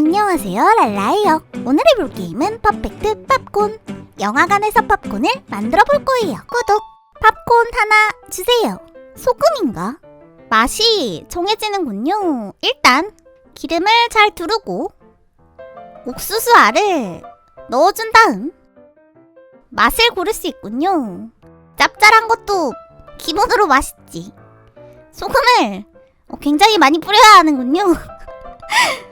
안녕하세요 랄라예요. 오늘 해볼 게임은 퍼펙트 팝콘. 영화관에서 팝콘을 만들어 볼 거예요. 구독 팝콘 하나 주세요. 소금인가? 맛이 정해지는군요. 일단 기름을 잘 두르고 옥수수 알을 넣어준 다음 맛을 고를 수 있군요. 짭짤한 것도 기본으로 맛있지. 소금을 어, 굉장히 많이 뿌려야 하는군요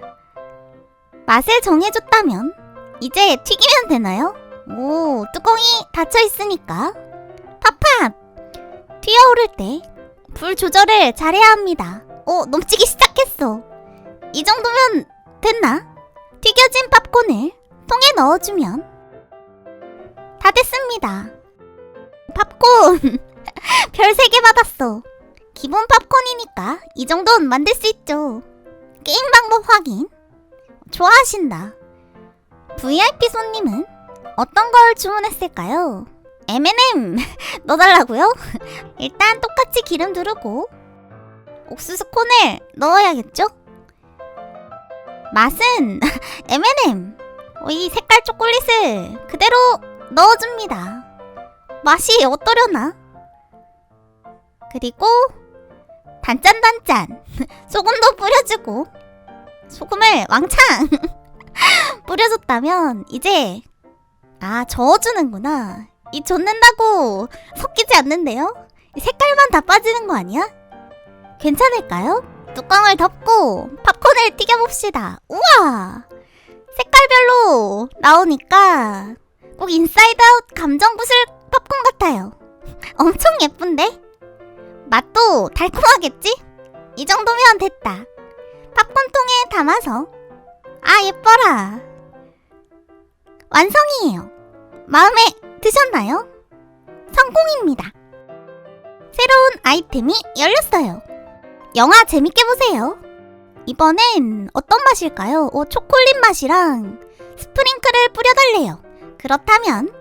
맛을 정해줬다면 이제 튀기면 되나요? 오, 뚜껑이 닫혀 있으니까 팝팝! 튀어오를 때 불 조절을 잘해야 합니다. 오, 넘치기 시작했어. 이 정도면 됐나? 튀겨진 팝콘을 통에 넣어주면 다 됐습니다. 팝콘! 별 3개 받았어. 기본 팝콘이니까 이 정도는 만들 수 있죠. 게임 방법 확인. 좋아하신다. VIP 손님은 어떤 걸 주문했을까요? M&M 넣어달라고요? 일단 똑같이 기름 두르고 옥수수 콘을 넣어야겠죠? 맛은 M&M 어, 이 색깔 초콜릿을 그대로 넣어줍니다. 맛이 어떠려나? 그리고 단짠단짠 소금도 뿌려주고 소금을 왕창 뿌려줬다면 이제 아 저어주는구나 이 젓는다고 섞이지 않는데요? 이 색깔만 다 빠지는 거 아니야? 괜찮을까요? 뚜껑을 덮고 팝콘을 튀겨봅시다 우와 색깔별로 나오니까 꼭 인사이드 아웃 감정부술 팝콘 같아요 엄청 예쁜데? 맛도 달콤하겠지? 이 정도면 됐다 팝콘통에 담아서. 아 예뻐라. 완성이에요. 마음에 드셨나요? 성공입니다. 새로운 아이템이 열렸어요. 영화 재밌게 보세요. 이번엔 어떤 맛일까요? 오 초콜릿 맛이랑 스프링클을 뿌려달래요. 그렇다면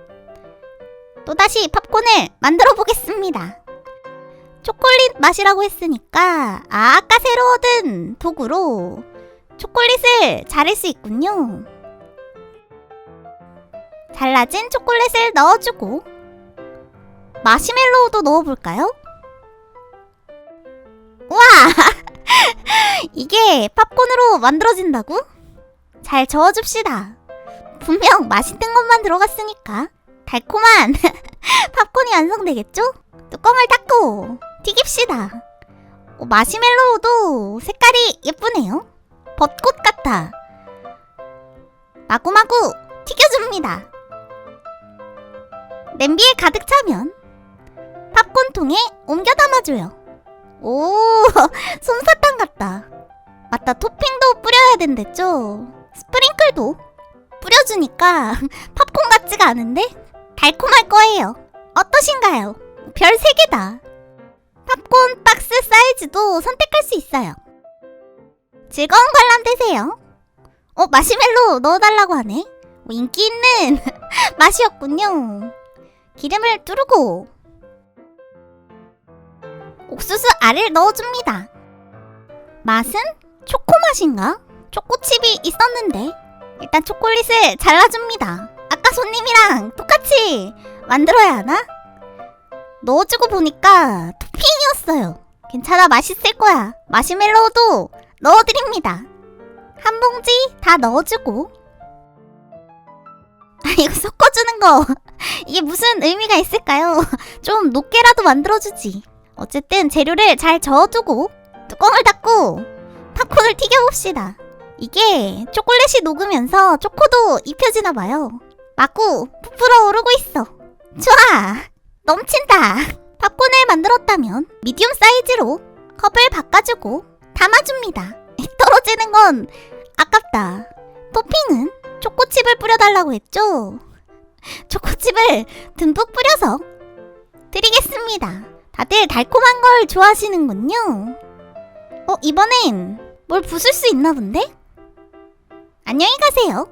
또다시 팝콘을 만들어 보겠습니다 초콜릿 맛이라고 했으니까 아, 아까 새로 얻은 도구로 초콜릿을 자를 수 있군요. 잘라진 초콜릿을 넣어주고 마시멜로우도 넣어볼까요? 우와! 이게 팝콘으로 만들어진다고? 잘 저어줍시다. 분명 맛있는 것만 들어갔으니까 달콤한 팝콘이 완성되겠죠? 뚜껑을 닫고 튀깁시다. 어, 마시멜로우도 색깔이 예쁘네요. 벚꽃 같아. 마구마구 튀겨줍니다. 냄비에 가득 차면 팝콘통에 옮겨 담아줘요. 오, 솜사탕 같다. 맞다, 토핑도 뿌려야 된댔죠? 스프링클도 뿌려주니까 팝콘 같지가 않은데? 달콤할 거예요. 어떠신가요? 별 3개다. 팝콘 박스 사이즈도 선택할 수 있어요. 즐거운 관람 되세요. 어, 마시멜로 넣어달라고 하네. 어, 인기 있는 맛이었군요. 기름을 두르고 옥수수 알을 넣어줍니다. 맛은 초코 맛인가? 초코칩이 있었는데 일단 초콜릿을 잘라줍니다. 아까 손님이랑 똑같이 만들어야 하나? 넣어주고 보니까 토핑이었어요. 괜찮아 맛있을 거야. 마시멜로우도 넣어드립니다. 한 봉지 다 넣어주고 아 이거 섞어주는 거 이게 무슨 의미가 있을까요? 좀 높게라도 만들어주지. 어쨌든 재료를 잘 저어두고 뚜껑을 닫고 팝콘을 튀겨봅시다. 이게 초콜릿이 녹으면서 초코도 입혀지나 봐요. 마구 부풀어 오르고 있어. 좋아. 넘친다. 팝콘을 만들었다면 미디움 사이즈로 컵을 바꿔주고 담아줍니다. 떨어지는 건 아깝다. 토핑은 초코칩을 뿌려달라고 했죠? 초코칩을 듬뿍 뿌려서 드리겠습니다. 다들 달콤한 걸 좋아하시는군요. 어, 이번엔 뭘 부술 수 있나 본데? 안녕히 가세요.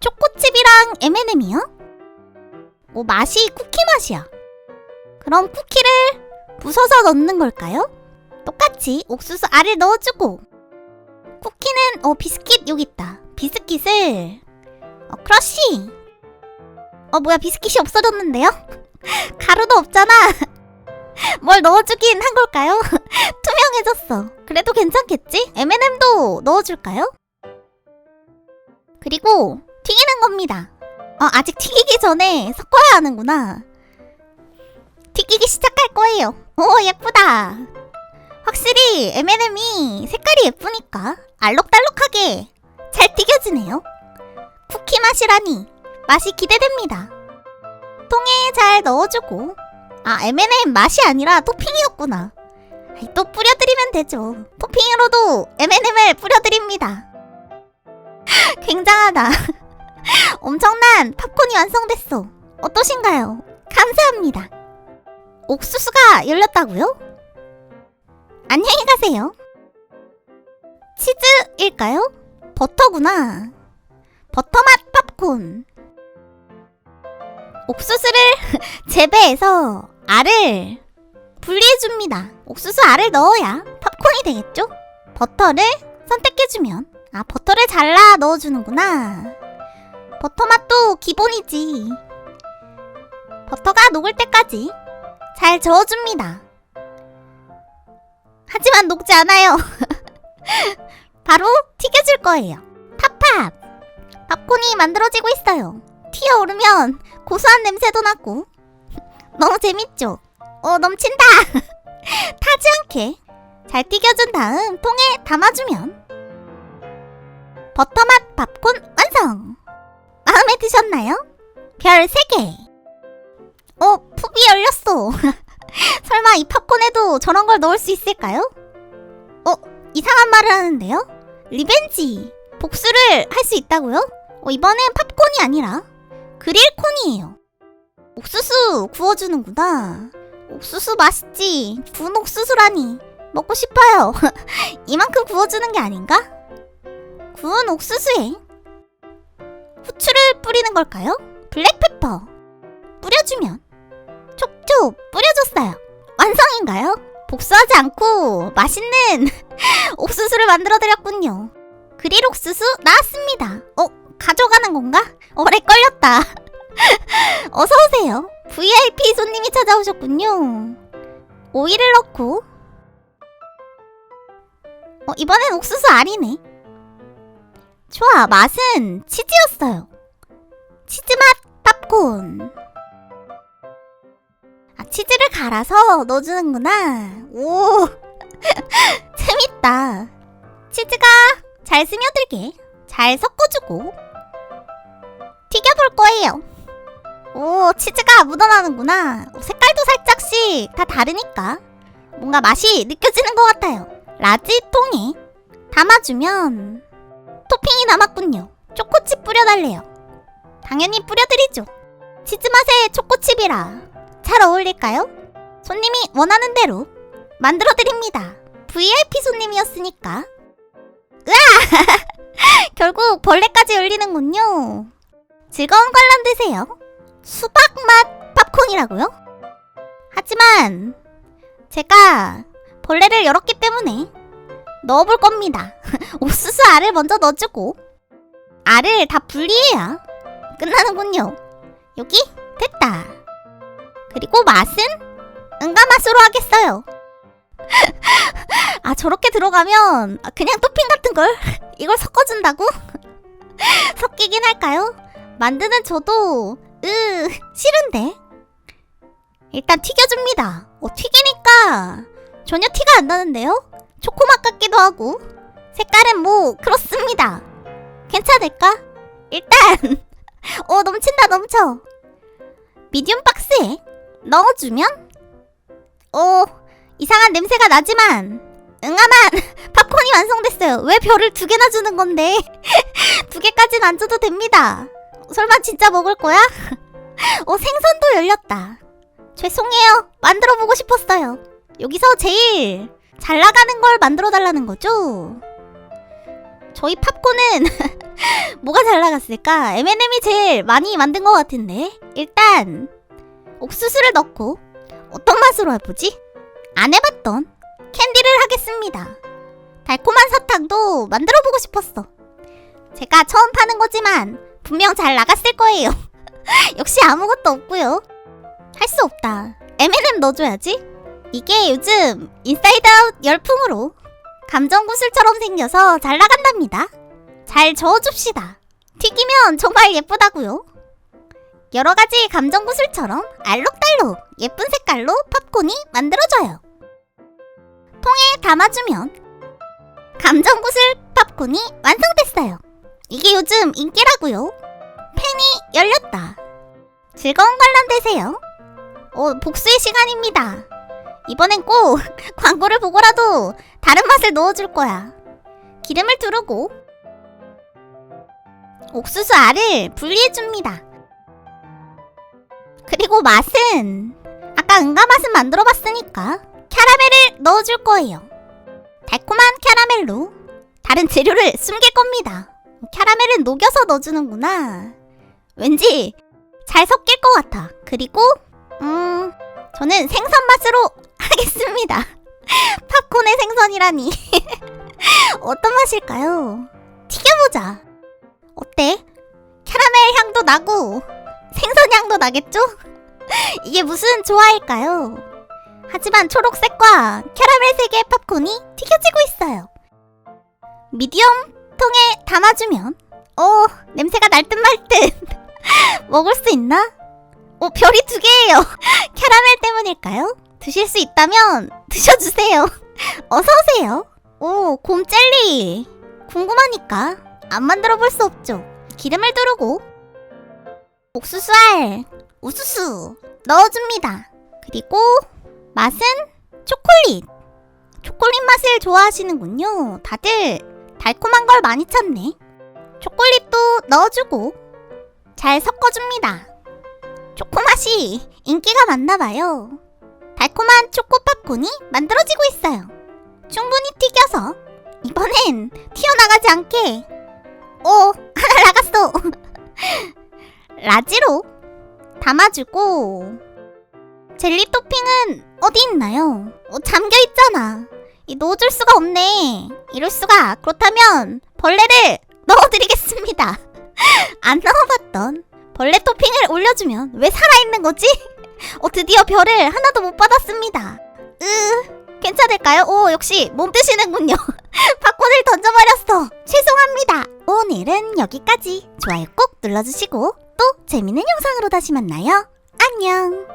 초코칩이랑 M&M이요? 오, 맛이 쿠키 맛이야. 그럼 쿠키를 부숴서 넣는 걸까요? 똑같이 옥수수 알을 넣어주고 쿠키는 어 비스킷 여기 있다. 비스킷을 어, 크러쉬 어 뭐야 비스킷이 없어졌는데요? 가루도 없잖아 뭘 넣어주긴 한 걸까요? 투명해졌어 그래도 괜찮겠지? M&M도 넣어줄까요? 그리고 튀기는 겁니다 어 아직 튀기기 전에 섞어야 하는구나 튀기기 시작할 거예요 오 예쁘다 확실히 M&M이 색깔이 예쁘니까 알록달록하게 잘 튀겨지네요. 쿠키 맛이라니 맛이 기대됩니다. 통에 잘 넣어주고 아 M&M 맛이 아니라 토핑이었구나. 또 뿌려드리면 되죠. 토핑으로도 M&M을 뿌려드립니다. 굉장하다. 엄청난 팝콘이 완성됐어. 어떠신가요? 감사합니다. 옥수수가 열렸다고요? 안녕히 가세요. 치즈일까요? 버터구나. 버터맛 팝콘. 옥수수를 재배해서 알을 분리해줍니다. 옥수수 알을 넣어야 팝콘이 되겠죠? 버터를 선택해주면, 아, 버터를 잘라 넣어주는구나. 버터 맛도 기본이지. 버터가 녹을 때까지 잘 저어줍니다. 하지만 녹지 않아요. 바로 튀겨줄 거예요. 팝팝! 팝콘이 만들어지고 있어요. 튀어오르면 고소한 냄새도 나고 너무 재밌죠? 어 넘친다! 타지 않게 잘 튀겨준 다음 통에 담아주면 버터맛 팝콘 완성! 마음에 드셨나요? 별 3개! 어, 푹이 열렸어. 설마 이 팝콘에도 저런 걸 넣을 수 있을까요? 어, 이상한 말을 하는데요? 리벤지! 복수를 할 수 있다고요? 어, 이번엔 팝콘이 아니라 그릴콘이에요. 옥수수 구워주는구나. 옥수수 맛있지. 구운 옥수수라니. 먹고 싶어요. 이만큼 구워주는 게 아닌가? 구운 옥수수에 후추를 뿌리는 걸까요? 블랙페퍼. 뿌려주면 촉촉 뿌려줬어요. 완성인가요? 복수하지 않고 맛있는 옥수수를 만들어드렸군요. 그릴 옥수수 나왔습니다. 어, 가져가는 건가? 오래 걸렸다. 어서오세요. VIP 손님이 찾아오셨군요. 오이를 넣고 어, 이번엔 옥수수 알이네. 좋아, 맛은 치즈였어요. 치즈맛 팝콘. 아, 치즈를 갈아서 넣어주는구나. 오, 재밌다. 치즈가 잘 스며들게 잘 섞어주고 튀겨볼 거예요. 오, 치즈가 묻어나는구나. 어, 색깔도 살짝씩 다 다르니까 뭔가 맛이 느껴지는 것 같아요. 라지 통에 담아주면 토핑이 남았군요. 초코칩 뿌려달래요. 당연히 뿌려드리죠. 치즈 맛의 초코칩이라 잘 어울릴까요? 손님이 원하는 대로 만들어드립니다. VIP 손님이었으니까. 으아! 결국 벌레까지 열리는군요. 즐거운 관람 되세요. 수박 맛 팝콘이라고요? 하지만 제가 벌레를 열었기 때문에 넣어볼 겁니다. 옥수수 알을 먼저 넣어주고 알을 다 분리해야 끝나는군요. 여기 됐다. 그리고 맛은 응가 맛으로 하겠어요. 아 저렇게 들어가면 그냥 토핑 같은 걸 이걸 섞어준다고? 섞이긴 할까요? 만드는 저도 으 싫은데. 일단 튀겨줍니다. 어 튀기니까 전혀 티가 안 나는데요? 초코맛 같기도 하고 색깔은 뭐 그렇습니다. 괜찮을까? 일단 어 넘친다 넘쳐. 미디움 박스에 넣어주면 어 이상한 냄새가 나지만 응아만 팝콘이 완성됐어요. 왜 별을 두 개나 주는 건데 두 개까지는 안 줘도 됩니다. 설마 진짜 먹을 거야? 어 생선도 열렸다. 죄송해요. 만들어 보고 싶었어요. 여기서 제일 잘 나가는 걸 만들어 달라는 거죠? 저희 팝콘은 뭐가 잘 나갔을까? M&M이 제일 많이 만든 것 같은데 일단 옥수수를 넣고 어떤 맛으로 해보지? 안 해봤던 캔디를 하겠습니다. 달콤한 사탕도 만들어보고 싶었어. 제가 처음 파는 거지만 분명 잘 나갔을 거예요. 역시 아무것도 없고요. 할 수 없다. M&M 넣어줘야지. 이게 요즘 인사이드 아웃 열풍으로 감정 구슬처럼 생겨서 잘 나간답니다. 잘 저어줍시다. 튀기면 정말 예쁘다고요. 여러 가지 감정 구슬처럼 알록달록 예쁜 색깔로 팝콘이 만들어져요. 통에 담아주면 감정 구슬 팝콘이 완성됐어요. 이게 요즘 인기라고요. 팬이 열렸다. 즐거운 관람 되세요. 어, 복수의 시간입니다. 이번엔 꼭 광고를 보고라도 다른 맛을 넣어줄 거야. 기름을 두르고 옥수수 알을 분리해줍니다. 그리고 맛은 아까 응가 맛은 만들어봤으니까 캐러멜을 넣어줄 거예요. 달콤한 캐러멜로 다른 재료를 숨길 겁니다. 캐러멜은 녹여서 넣어주는구나. 왠지 잘 섞일 것 같아. 그리고 음 저는 생선 맛으로 하겠습니다. 팝콘의 생선이라니 어떤 맛일까요? 튀겨보자. 어때? 캐러멜 향도 나고 향도 나겠죠? 이게 무슨 조화일까요? 하지만 초록색과 캐러멜색의 팝콘이 튀겨지고 있어요. 미디엄 통에 담아주면 어 냄새가 날 듯 말 듯 먹을 수 있나? 어 별이 두 개예요. 캐러멜 때문일까요? 드실 수 있다면 드셔주세요. 어서 오세요. 오 곰 젤리 궁금하니까 안 만들어 볼 수 없죠. 기름을 두르고 옥수수알 우수수 넣어줍니다. 그리고 맛은 초콜릿. 초콜릿 맛을 좋아하시는군요. 다들 달콤한 걸 많이 찾네. 초콜릿도 넣어주고 잘 섞어줍니다. 초코 맛이 인기가 많나봐요. 달콤한 초코 팝콘이 만들어지고 있어요. 충분히 튀겨서 이번엔 튀어나가지 않게 오 하나 나갔어. 라지로 담아주고 젤리 토핑은 어디 있나요? 어, 잠겨 있잖아. 이 넣어줄 수가 없네. 이럴 수가. 그렇다면 벌레를 넣어드리겠습니다. 안 넣어봤던 벌레 토핑을 올려주면 왜 살아있는 거지? 어 드디어 별을 하나도 못 받았습니다. 으 괜찮을까요? 오 역시 몸 드시는군요. 팝콘을 던져버렸어. 죄송합니다. 오늘은 여기까지. 좋아요 꼭 눌러주시고 또 재밌는 영상으로 다시 만나요. 안녕.